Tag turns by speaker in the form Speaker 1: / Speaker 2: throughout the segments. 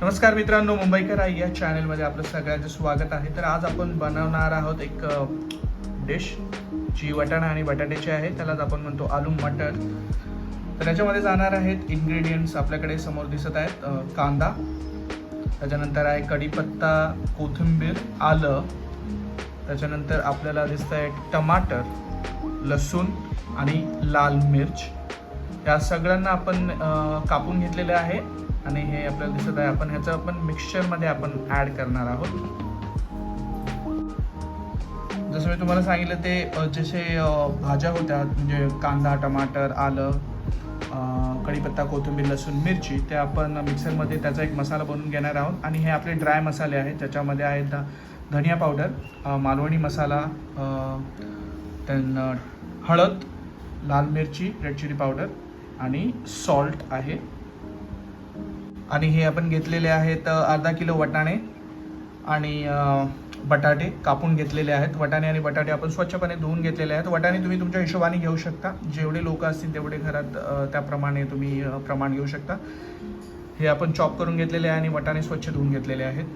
Speaker 1: नमस्कार मित्रांनो मुंबईकर आई या चॅनलमध्ये आपलं सगळ्यांचं स्वागत आहे. तर आज आपण बनवणार आहोत एक डिश जी वटाणा आणि बटाट्याची आहे. त्यालाच आपण म्हणतो आलू मटर. तर याच्यामध्ये जाणार आहेत इन्ग्रेडियंट्स आपल्याकडे समोर दिसत आहेत कांदा. त्याच्यानंतर आहे कढीपत्ता कोथिंबीर आलं. त्याच्यानंतर आपल्याला दिसत आहे टमाटर लसूण आणि लाल मिर्च. या सगळ्यांना आपण कापून घेतलेले आहे. आणि हे आपल्याला दिसत आहे. आपण ह्याचं आपण मिक्सचरमध्ये आपण ॲड करणार आहोत. जसं मी तुम्हाला सांगितलं ते जसे भाज्या होत्या म्हणजे कांदा टमाटर आलं कढीपत्ता कोथिंबीर लसूण मिरची ते आपण मिक्सरमध्ये त्याचा एक मसाला बनवून घेणार आहोत. आणि हे आपले ड्राय मसाले आहेत. त्याच्यामध्ये आहेत धनिया पावडर मालवणी मसाला त्यानं हळद लाल मिरची रेड चिली पावडर आणि सॉल्ट आहे. आणि हे आपण घेतलेले आहेत अर्धा किलो वटाणे आणि बटाटे कापून घेतलेले आहेत. वटाणे आणि बटाटे आपण स्वच्छपणे धुवून घेतलेले आहेत. वटाणे तुम्ही तुमच्या हिशोबाने घेऊ शकता. जेवढे लोक असतील तेवढे घरात त्याप्रमाणे तुम्ही प्रमाण घेऊ शकता. हे आपण चॉप करून घेतलेले आहे आणि वटाणे स्वच्छ धुवून घेतलेले आहेत.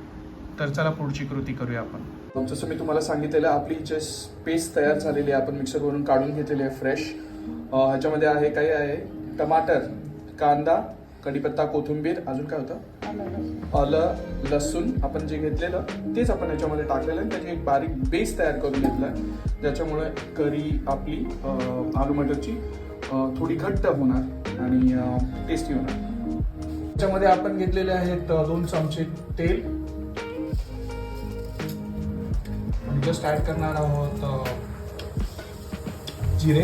Speaker 1: तर चला पुढची कृती करूया आपण. जसं मी तुम्हाला सांगितलेलं आपली जे पेस्ट तयार झालेली आहे. आपण मिक्सरवरून काढून घेतलेली आहे फ्रेश ह्याच्यामध्ये आहे काही आहे टमाटर कांदा कढीपत्ता कोथिंबीर अजून काय होतं? आलं लसूण. आपण जे घेतलेलं तेच आपण याच्यामध्ये टाकलेलं आहे त्याची एक बारीक बेस तयार करून घेतला आहे. ज्याच्यामुळे करी आपली आलू मटरची थोडी घट्ट होणार आणि टेस्टी होणार. त्याच्यामध्ये आपण घेतलेले आहेत दोन चमचे तेल. आणि जस्ट ॲड करणार आहोत जिरे.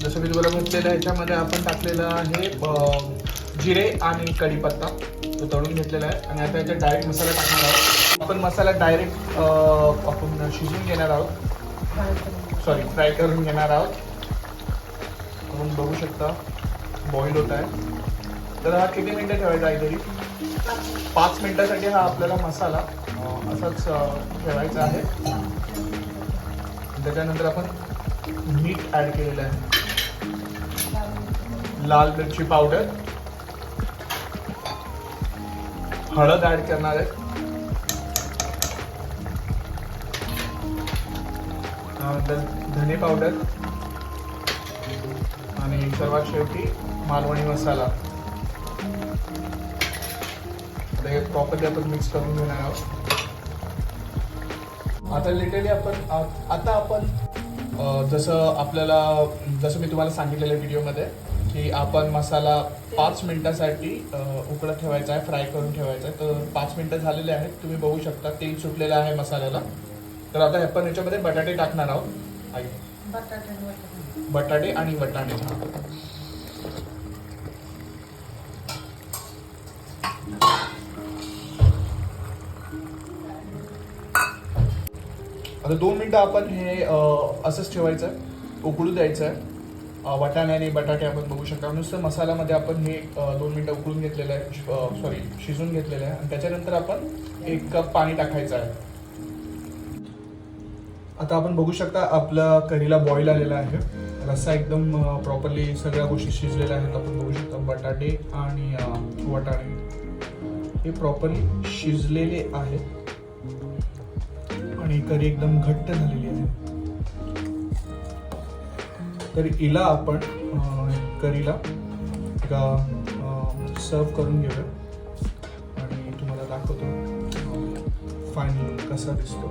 Speaker 1: जसं मी तुम्हाला म्हटलेलं ह्याच्यामध्ये आपण टाकलेलं आहे जिरे आणि कढीपत्ता. तो तळून घेतलेला आहे. आणि आता याच्यात डायरेक्ट मसाला टाकणार आहोत. आपण मसाला डायरेक्ट आपण शिजून घेणार आहोत. सॉरी फ्राय करून घेणार आहोत. आपण बघू शकता बॉईल होत आहे. तर हा किती मिनटं ठेवायचा आहे तरी? पाच मिनटासाठी हा आपल्याला मसाला असाच ठेवायचा आहे. त्याच्यानंतर आपण मीठ ॲड केलेलं आहे. लाल मिरची पावडर हळद ॲड करणार आहे. धने पावडर आणि सर्वात शेवटी मालवणी मसाला. हे प्रॉपरली आपण मिक्स करून घेणार आहोत. आता लिटरली आपण आता आपण जसं आपल्याला जसं मी तुम्हाला सांगितलेलं व्हिडिओमध्ये की आपण मसाला पाच मिनिटासाठी अ, उकळत ठेवायचा आहे फ्राय करून ठेवायचा आहे. तर पाच मिनिटं झालेले आहेत. तुम्ही बघू शकता तेल सुटलेलं आहे मसाल्याला. तर आता आपण याच्यामध्ये बटाटे टाकणार आहोत. आई. बटाटे आणि वटाणे. आता दोन मिनटं आपण हे असंच ठेवायचं आहे उकळू द्यायचं आहे अ, वाटाणे आणि बटाटे आपण बघू शकता. नुसतं मसाल्यामध्ये आपण हे दोन मिनटं उकळून घेतलेलं आहे. सॉरी शिजून घेतलेलं आहे. आणि त्याच्यानंतर आपण एक कप पाणी टाकायचं आहे. आता आपण बघू शकता आपला कढीला बॉईल आलेला आहे. रस्सा एकदम प्रॉपरली सगळ्या गोष्टी शिजलेल्या आहेत. आपण बघू शकता बटाटे आणि वाटाणे. हे प्रॉपरली शिजलेले आहेत. आणि करी एकदम घट्ट झालेली आहे. तर हिला आपण करीला. एका सर्व करून घेऊया. आणि तुम्हाला दाखवतो फायनल कसा दिसतो.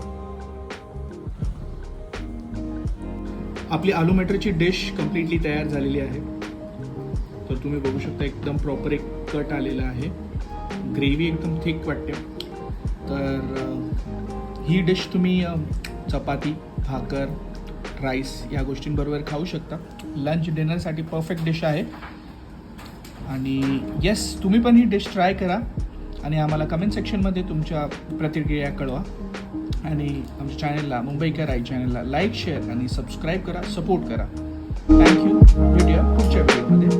Speaker 1: आपली आलू मटरची डिश कम्प्लिटली तयार झालेली आहे. तर तुम्ही बघू शकता एकदम प्रॉपर एक कट आलेला आहे. ग्रेव्ही एकदम थिक वाटते. तर ही डिश तुम्ही चपाती भाकर राईस या गोष्टींबरोबर खाऊ शकता. लंच डिनरसाठी परफेक्ट डिश आहे. आणि येस तुम्ही पण ही डिश ट्राय करा. आणि आम्हाला कमेंट सेक्शनमध्ये तुमच्या प्रतिक्रिया कळवा. आणि आमच्या चॅनलला मुंबईकर आई चॅनलला लाईक शेअर आणि सबस्क्राईब करा सपोर्ट करा. थँक्यू भेटूया पुढच्या व्हिडिओमध्ये